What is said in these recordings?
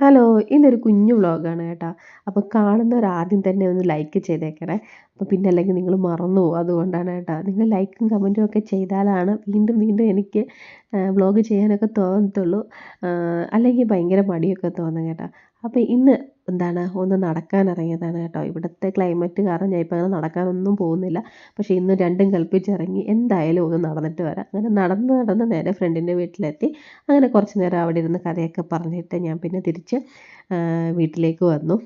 Hello ഇന്നൊരു കുഞ്ഞു വ്ളോഗാണ് കേട്ടോ. അപ്പോൾ കാണുന്നവർ ആദ്യം തന്നെ ഒന്ന് ലൈക്ക് ചെയ്തേക്കണേ. അപ്പോൾ പിന്നെ അല്ലെങ്കിൽ നിങ്ങൾ മറന്നു പോകും. അതുകൊണ്ടാണ് കേട്ടോ. നിങ്ങൾ ലൈക്കും കമന്റും ഒക്കെ ചെയ്താലാണ് വീണ്ടും വീണ്ടും എനിക്ക് വ്ളോഗ് ചെയ്യാനൊക്കെ തോന്നത്തുള്ളൂ. അല്ലെങ്കിൽ ഭയങ്കര മടിയൊക്കെ തോന്നും കേട്ടോ. അപ്പോൾ ഇന്ന് എന്താണ് ഒന്ന് നടക്കാൻ ഇറങ്ങിയതാണ് കേട്ടോ. ഇവിടുത്തെ ക്ലൈമറ്റ് കാരണം ഞാൻ ഇപ്പോൾ അങ്ങനെ നടക്കാനൊന്നും പോകുന്നില്ല. പക്ഷേ ഇന്ന് രണ്ടും കൽപ്പിച്ചിറങ്ങി എന്തായാലും ഒന്ന് നടന്നിട്ട് വരാം. അങ്ങനെ നടന്ന് നടന്ന് നേരെ ഫ്രണ്ടിന്റെ വീട്ടിലെത്തി. അങ്ങനെ കുറച്ച് നേരം അവിടെ ഇരുന്ന് കഥയൊക്കെ പറഞ്ഞിട്ട് ഞാൻ പിന്നെ തിരിച്ച് വീട്ടിലേക്ക് വന്നു.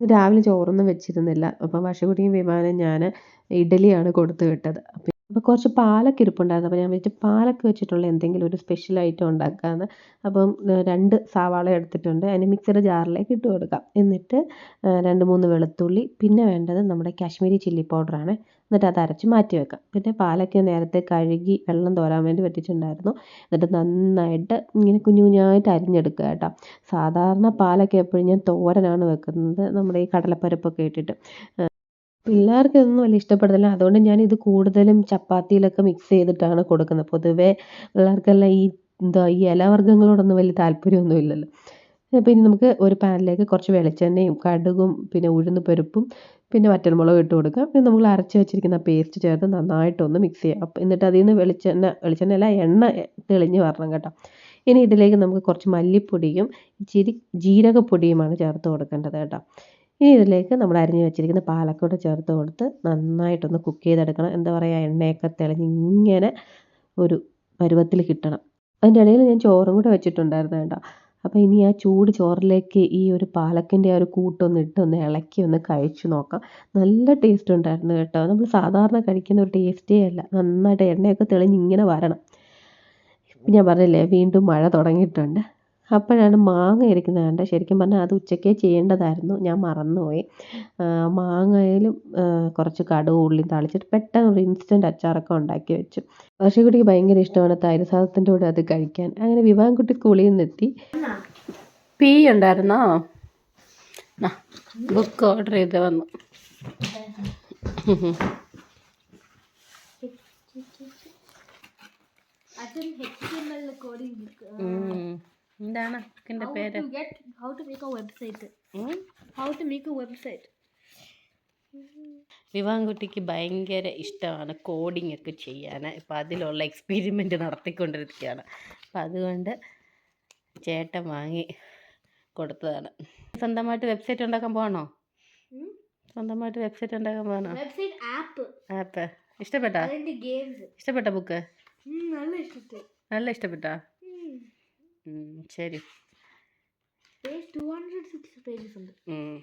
രാവിലെ ചോറൊന്നും വെച്ചിരുന്നില്ല. അപ്പോൾ വശകുടിയും വിമാനം ഞാൻ ഇഡലിയാണ് കൊടുത്തു വിട്ടത്. അപ്പോൾ കുറച്ച് പാലൊക്കെ ഇരിപ്പുണ്ടായിരുന്നു. അപ്പോൾ ഞാൻ വിചാരിച്ചു പാലൊക്കെ വെച്ചിട്ടുള്ള എന്തെങ്കിലും ഒരു സ്പെഷ്യൽ ഐറ്റം ഉണ്ടാക്കാമെന്ന് അപ്പം രണ്ട് സവാള എടുത്തിട്ടുണ്ട്. അതിന് മിക്സർ ജാറിലേക്ക് ഇട്ട് കൊടുക്കാം. എന്നിട്ട് രണ്ട് മൂന്ന് വെളുത്തുള്ളി പിന്നെ വേണ്ടത് നമ്മുടെ കാശ്മീരി ചില്ലി പൗഡറാണ് എന്നിട്ട് അത് അരച്ച് മാറ്റി വെക്കാം. പിന്നെ പാലൊക്കെ നേരത്തെ കഴുകി വെള്ളം തോരാൻ വേണ്ടി വെച്ചിട്ടുണ്ടായിരുന്നു എന്നിട്ട് നന്നായിട്ട് ഇങ്ങനെ കുഞ്ഞു കുഞ്ഞായിട്ട് അരിഞ്ഞെടുക്കുക കേട്ടോ. സാധാരണ പാലൊക്കെ എപ്പോഴും ഞാൻ തോരനാണ് വെക്കുന്നത്. നമ്മുടെ ഈ കടലപ്പരപ്പൊക്കെ ഇട്ടിട്ട്. പിള്ളേർക്ക് ഇതൊന്നും വലിയ ഇഷ്ടപ്പെടുന്നില്ല അതുകൊണ്ട് ഞാൻ ഇത് കൂടുതലും ചപ്പാത്തിയിലൊക്കെ മിക്സ് ചെയ്തിട്ടാണ് കൊടുക്കുന്നത്. പൊതുവേ പിള്ളേർക്കെല്ലാം ഈ എന്താ ഈ ഇലവർഗങ്ങളോടൊന്നും വലിയ താല്പര്യമൊന്നും ഇല്ലല്ലോ. അപ്പോൾ ഇനി നമുക്ക് ഒരു പാനിലേക്ക് കുറച്ച് വെളിച്ചെണ്ണയും കടുകും പിന്നെ ഉഴുന്ന് പരിപ്പും പിന്നെ വറ്റൽമുളകും ഇട്ട് കൊടുക്കാം. പിന്നെ നമ്മൾ അരച്ച് വെച്ചിരിക്കുന്ന പേസ്റ്റ് ചേർത്ത് നന്നായിട്ടൊന്ന് മിക്സ് ചെയ്യാം. അപ്പം എന്നിട്ട് അതിൽ നിന്ന് വെളിച്ചെണ്ണ വെളിച്ചെണ്ണ അല്ല എണ്ണ തെളിഞ്ഞ് വരണം കേട്ടോ. ഇനി ഇതിലേക്ക് നമുക്ക് കുറച്ച് മല്ലിപ്പൊടിയും ഇച്ചിരി ജീരകപ്പൊടിയുമാണ് ചേർത്ത് കൊടുക്കേണ്ടത് കേട്ടോ. ഇനി ഇതിലേക്ക് നമ്മൾ അരിഞ്ഞു വെച്ചിരിക്കുന്ന പാലക്കൂടെ ചേർത്ത് കൊടുത്ത് നന്നായിട്ടൊന്ന് കുക്ക് ചെയ്തെടുക്കണം. എന്താ പറയുക എണ്ണയൊക്കെ തെളിഞ്ഞ് ഇങ്ങനെ ഒരു പരുവത്തിൽ കിട്ടണം. അതിന്റെ ഇടയിൽ ഞാൻ ചോറും കൂടെ വെച്ചിട്ടുണ്ടായിരുന്നു കേട്ടോ. അപ്പോൾ ഇനി ആ ചൂട് ചോറിലേക്ക് ഈ ഒരു പാലക്കിന്റെ ആ ഒരു കൂട്ടൊന്ന് ഇട്ട് ഒന്ന് ഇളക്കി ഒന്ന് കഴിച്ചു നോക്കാം. നല്ല ടേസ്റ്റ് ഉണ്ടായിരുന്നു കേട്ടോ. നമ്മൾ സാധാരണ കഴിക്കുന്ന ഒരു ടേസ്റ്റേ അല്ല. നന്നായിട്ട് എണ്ണയൊക്കെ തെളിഞ്ഞ് ഇങ്ങനെ വരണം. ഞാൻ പറഞ്ഞില്ലേ വീണ്ടും മഴ തുടങ്ങിയിട്ടുണ്ട്. അപ്പോഴാണ് മാങ്ങ ഇരിക്കുന്നത് കണ്ടത് ശരിക്കും പറഞ്ഞാൽ അത് ഉച്ചക്കേ ചെയ്യേണ്ടതായിരുന്നു. ഞാൻ മറന്നുപോയി. മാങ്ങയിലും കുറച്ച് കടുകും ഉള്ളിയും താളിച്ചിട്ട് പെട്ടെന്ന് ഒരു ഇൻസ്റ്റന്റ് അച്ചാറൊക്കെ ഉണ്ടാക്കി വെച്ചു. വർഷക്കുട്ടിക്ക് ഭയങ്കര ഇഷ്ടമാണ് തൈര് സാദത്തിന്റെ കൂടെ അത് കഴിക്കാൻ. അങ്ങനെ വിവാഹംകുട്ടി സ്കൂളിൽ നിന്നെത്തി. പീ ഉണ്ടായിരുന്നോ? ബുക്ക് ഓർഡർ ചെയ്ത് വന്നു. എന്താണ് പേര്? How to a website how to a website ഭയങ്കര ഇഷ്ടമാണ് കോഡിംഗ് ഒക്കെ ചെയ്യാൻ ഇപ്പം അതിലുള്ള എക്സ്പെരിമെന്റ് നടത്തിക്കൊണ്ടിരിക്കുകയാണ്. അപ്പം അതുകൊണ്ട് ചേട്ടൻ വാങ്ങി കൊടുത്തതാണ്. സ്വന്തമായിട്ട് വെബ്സൈറ്റ് ഉണ്ടാക്കാൻ പോകണോ സ്വന്തമായിട്ട് വെബ്സൈറ്റ് ഉണ്ടാക്കാൻ പോകണോ ആപ്പ് ഇഷ്ടപ്പെട്ടാ? ഇഷ്ടപ്പെട്ട ബുക്ക് നല്ല ഇഷ്ടത്തെ. ம் சரி. Page two hundred six pages வந்து ம்.